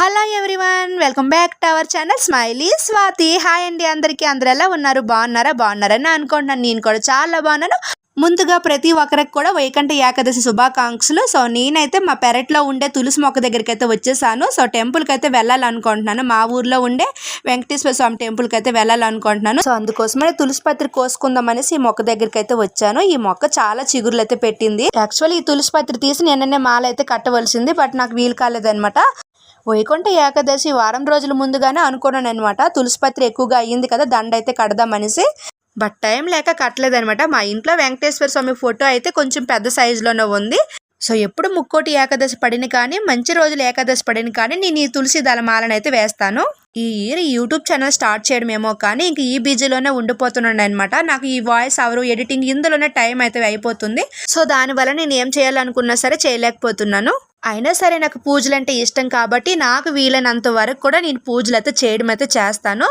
Hello everyone welcome back to our channel smiley Swathi hi అండి అందరికీ అందరు ఎలా ఉన్నారు? బాగున్నారా? బాగున్నారని అనుకుంటున్నాను. నేను కూడా చాలా బాగున్నాను. ముందుగా ప్రతి ఒక్కరికి కూడా వైకంఠ ఏకాదశి శుభాకాంక్షలు. సో నేనైతే మా పెరట్లో ఉండే తులసి మొక్క దగ్గరికి అయితే వచ్చేసాను. సో టెంపుల్కి అయితే వెళ్ళాలనుకుంటున్నాను. మా ఊర్లో ఉండే వెంకటేశ్వర స్వామి టెంపుల్కి అయితే వెళ్ళాలనుకుంటున్నాను. సో అందుకోసమే తులసి పత్రి కోసుకుందాం అనేసి ఈ మొక్క దగ్గరికి అయితే వచ్చాను. ఈ మొక్క చాలా చిగురులు అయితే పెట్టింది. యాక్చువల్లీ ఈ తులసి పత్రి తీసి నిన్ననే మాల అయితే కట్టవలసింది బట్ నాకు వీలు కాలేదనమాట వైకుంఠ ఏకాదశి వారం రోజుల ముందుగానే అనుకున్నాను అనమాట తులసిపత్రి ఎక్కువగా అయ్యింది కదా దండ అయితే కడదామనేసి. బట్ టైం లేక కట్టలేదనమాట. మా ఇంట్లో వెంకటేశ్వర స్వామి ఫోటో అయితే కొంచెం పెద్ద సైజులోనే ఉంది. సో ఎప్పుడు ముక్కోటి ఏకాదశి పడిన కానీ మంచి రోజులు ఏకాదశి పడిన కానీ నేను ఈ తులసి దళమాలను అయితే వేస్తాను. ఈ ఇయర్ యూట్యూబ్ ఛానల్ స్టార్ట్ చేయడమేమో కానీ ఇంక ఈ బీజీలోనే ఉండిపోతున్నాను అనమాట నాకు ఈ వాయిస్ అవరు ఎడిటింగ్ ఇందులోనే టైం అయితే అయిపోతుంది. సో దానివల్ల నేను ఏం చేయాలనుకున్నా సరే చేయలేకపోతున్నాను. అయినా సరే నాకు పూజలు అంటే ఇష్టం కాబట్టి నాకు వీలైనంత వరకు కూడా నేను పూజలు అయితే చేయడం అయితే చేస్తాను.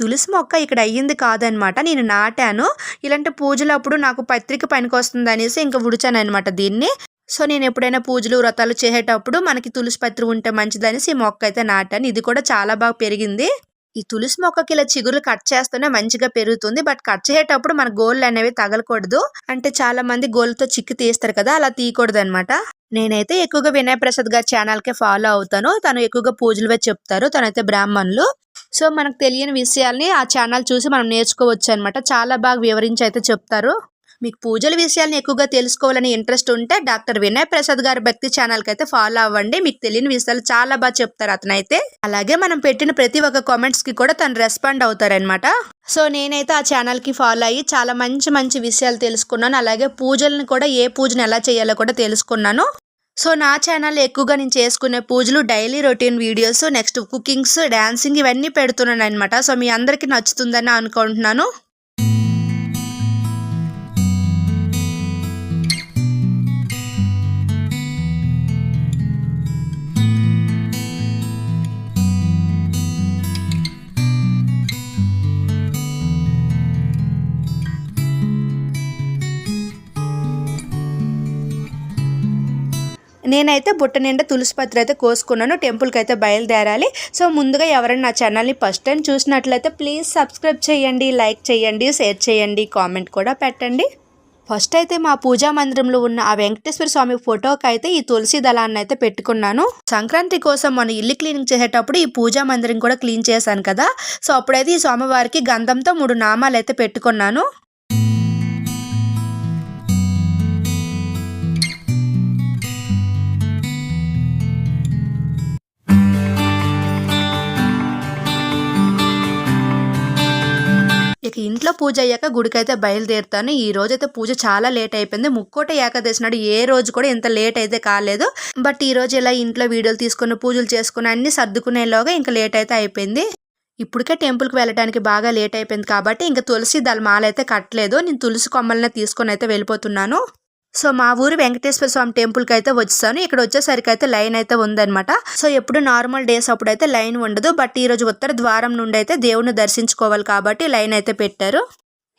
తులసి మొక్క ఇక్కడ అయ్యింది కాదనమాట. నేను నాటాను. ఇలాంటి పూజలప్పుడు నాకు పత్రిక పనికొస్తుంది అనేసి ఇంకా ఉడిచాను అనమాట దీన్ని. సో నేను ఎప్పుడైనా పూజలు వ్రతాలు చేసేటప్పుడు మనకి తులసి పత్రి ఉంటే మంచిదనేసి ఈ మొక్క అయితే నాటాను. ఇది కూడా చాలా బాగా పెరిగింది. ఈ తులసి మొక్కకి ఇలా చిగురు కట్ చేస్తేనే మంచిగా పెరుగుతుంది. బట్ కట్ చేసేటప్పుడు మన గోళ్ళు అనేవి తగలకూడదు. అంటే చాలా మంది గోళ్ళతో చిక్కు తీస్తారు కదా అలా తీయకూడదు అనమాట నేనైతే ఎక్కువగా వినయ్ ప్రసాద్ గారి ఛానల్కే ఫాలో అవుతాను. తను ఎక్కువగా పూజలు వేసి చెప్తారు. తనైతే బ్రాహ్మణులు. సో మనకు తెలియని విషయాల్ని ఆ ఛానల్ చూసి మనం నేర్చుకోవచ్చు అనమాట చాలా బాగా వివరించి అయితే చెప్తారు. మీకు పూజల విషయాల్ని ఎక్కువగా తెలుసుకోవాలని ఇంట్రెస్ట్ ఉంటే డాక్టర్ వినయ్ ప్రసాద్ గారి భక్తి ఛానల్కి అయితే ఫాలో అవ్వండి. మీకు తెలియని విషయాలు చాలా బాగా చెప్తారు అతనైతే. అలాగే మనం పెట్టిన ప్రతి ఒక్క కామెంట్స్కి కూడా తను రెస్పాండ్ అవుతారనమాట సో నేనైతే ఆ ఛానల్కి ఫాలో అయ్యి చాలా మంచి మంచి విషయాలు తెలుసుకున్నాను. అలాగే పూజలను కూడా ఏ పూజను ఎలా చేయాలో కూడా తెలుసుకున్నాను. సో నా ఛానల్ ఎక్కువగా నేను చేసుకునే పూజలు daily routine videos next cookings dancing ఇవన్నీ పెడుతున్నాను అనమాట సో మీ అందరికీ నచ్చుతుందని అనుకుంటున్నాను. నేనైతే బుట్ట నిండా తులసి పత్రి అయితే కోసుకున్నాను టెంపుల్కి అయితే బయలుదేరాలి. సో ముందుగా ఎవరైనా నా ఛానల్ని ఫస్ట్ టైం చూసినట్లయితే ప్లీజ్ సబ్స్క్రైబ్ చేయండి లైక్ చేయండి షేర్ చేయండి కామెంట్ కూడా పెట్టండి. ఫస్ట్ అయితే మా పూజా మందిరంలో ఉన్న ఆ వెంకటేశ్వర స్వామి ఫోటోకి అయితే ఈ తులసి దళాన్ని అయితే పెట్టుకున్నాను. సంక్రాంతి కోసం మనం ఇల్లు క్లీనింగ్ చేసేటప్పుడు ఈ పూజా మందిరం కూడా క్లీన్ చేశాను కదా. సో అప్పుడైతే ఈ స్వామివారికి గంధంతో మూడు నామాలు అయితే పెట్టుకున్నాను. ఇంట్లో పూజ అయ్యాక గుడికైతే బయలుదేరుతాను. ఈ రోజు అయితే పూజ చాలా లేట్ అయిపోయింది. ముక్కోట ఏకాదశి నాడు ఏ రోజు కూడా ఇంత లేట్ అయితే కాలేదు. బట్ ఈ రోజు ఇలా ఇంట్లో వీడియోలు తీసుకుని పూజలు చేసుకుని అన్ని సర్దుకునేలోగా ఇంకా లేట్ అయితే అయిపోయింది. ఇప్పటికే టెంపుల్కి వెళ్ళడానికి బాగా లేట్ అయిపోయింది కాబట్టి ఇంకా తులసి దళమాల అయితే కట్టలేదు. నేను తులసి కొమ్మలనే తీసుకొని అయితే వెళ్ళిపోతున్నాను. సో మా ఊరు వెంకటేశ్వర స్వామి టెంపుల్కి అయితే వచ్చాను. ఇక్కడ వచ్చేసరికి అయితే లైన్ అయితే ఉందన్నమాట. సో ఎప్పుడు నార్మల్ డేస్ అప్పుడు అయితే లైన్ ఉండదు. బట్ ఈరోజు ఉత్తర ద్వారం నుండి అయితే దేవుని దర్శించుకోవాలి కాబట్టి లైన్ అయితే పెట్టారు.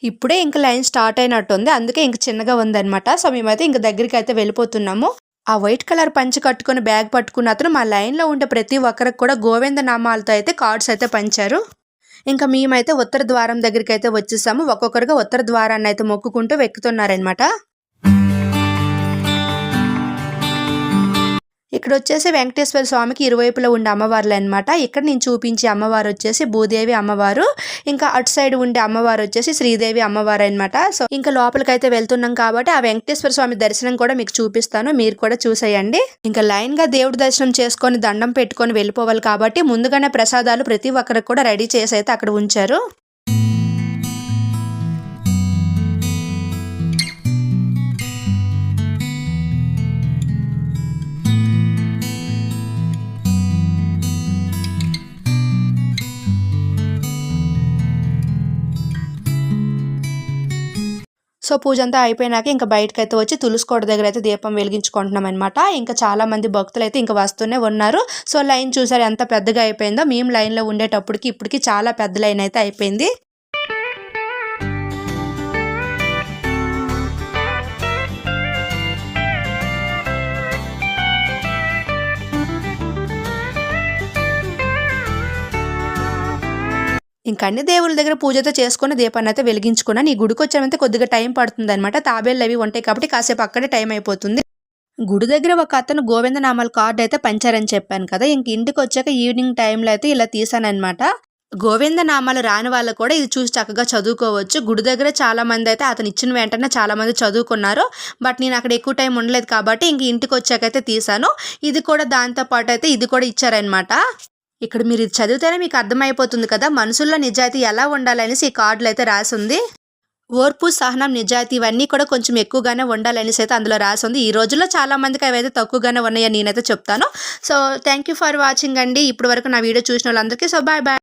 ఇప్పుడే ఇంకా లైన్ స్టార్ట్ అయినట్టుంది. అందుకే ఇంక చిన్నగా ఉందన్నమాట. సో మేమైతే ఇంక దగ్గరికి అయితే వెళ్ళిపోతున్నాము. ఆ వైట్ కలర్ పంచి కట్టుకుని బ్యాగ్ పట్టుకున్న అతను మా లైన్లో ఉండే ప్రతి ఒక్కరికి కూడా గోవింద నామాలతో అయితే కార్డ్స్ అయితే పంచారు. ఇంకా మేమైతే ఉత్తర ద్వారం దగ్గరికి అయితే వచ్చేసాము. ఒక్కొక్కరుగా ఉత్తర ద్వారాన్ని అయితే మొక్కుకుంటూ వెక్కుతున్నారనమాట ఇక్కడ వచ్చేసి వెంకటేశ్వర స్వామికి ఇరువైపులో ఉండే అమ్మవార్లు అనమాట ఇక్కడ నేను చూపించే అమ్మవారు వచ్చేసి భూదేవి అమ్మవారు ఇంకా అటు సైడ్ ఉండే అమ్మవారు వచ్చేసి శ్రీదేవి అమ్మవారు అనమాట సో ఇంకా లోపలికి అయితే వెళ్తున్నాం కాబట్టి ఆ వెంకటేశ్వర స్వామి దర్శనం కూడా మీకు చూపిస్తాను. మీరు కూడా చూసేయండి. ఇంకా లైన్గా దేవుడి దర్శనం చేసుకొని దండం పెట్టుకొని వెళ్ళిపోవాలి కాబట్టి ముందుగానే ప్రసాదాలు ప్రతి ఒక్కరికి కూడా రెడీ చేసి అయితే అక్కడ ఉంచారు. సో పూజ అంతా అయిపోయినాక ఇంకా బయటకు అయితే వచ్చి తులుసుకోట దగ్గర అయితే దీపం వెలిగించుకుంటున్నాం అనమాట ఇంకా చాలా మంది భక్తులు అయితే ఇంకా వస్తూనే ఉన్నారు. సో లైన్ చూసారు ఎంత పెద్దగా అయిపోయిందో. మేము లైన్లో ఉండేటప్పటికి ఇప్పటికి చాలా పెద్ద లైన్ అయితే అయిపోయింది. ఇంకా అన్ని దేవుళ్ళ దగ్గర పూజతో చేసుకుని దీపాన్ని అయితే వెలిగించుకున్నాను ఈ గుడికి వచ్చామంటే కొద్దిగా టైం పడుతుంది అనమాట తాబేళ్ళు అవి ఉంటాయి కాబట్టి కాసేపు అక్కడే టైం అయిపోతుంది. గుడి దగ్గర ఒక అతను గోవిందనామాల కార్డు అయితే పంచారని చెప్పాను కదా. ఇంక ఇంటికి వచ్చాక ఈవినింగ్ టైంలో అయితే ఇలా తీసానమాట గోవిందనామాలు రాని వాళ్ళు కూడా ఇది చూసి చక్కగా చదువుకోవచ్చు. గుడి దగ్గర చాలా మంది అయితే అతను ఇచ్చిన వెంటనే చాలా మంది చదువుకున్నారు. బట్ నేను అక్కడ ఎక్కువ టైం ఉండలేదు కాబట్టి ఇంక ఇంటికి వచ్చాకైతే తీసాను. ఇది కూడా దాంతో పాటు అయితే ఇది కూడా ఇచ్చారనమాట ఇక్కడ మీరు ఇది చదివితేనే మీకు అర్థమైపోతుంది కదా. మనుషుల్లో నిజాయితీ ఎలా ఉండాలనేసి ఈ కార్డులో అయితే రాసి ఉంది ఓర్పు సహనం నిజాయితీ ఇవన్నీ కూడా కొంచెం ఎక్కువగానే ఉండాలనేసి అయితే అందులో రాసి ఉంది ఈ రోజుల్లో చాలా మందికి అవైతే తక్కువగానే ఉన్నాయని నేనైతే చెప్తాను. So thank you for watching అండి. ఇప్పటి వరకు నా వీడియో చూసిన వాళ్ళందరికీ సో బాయ్ బాయ్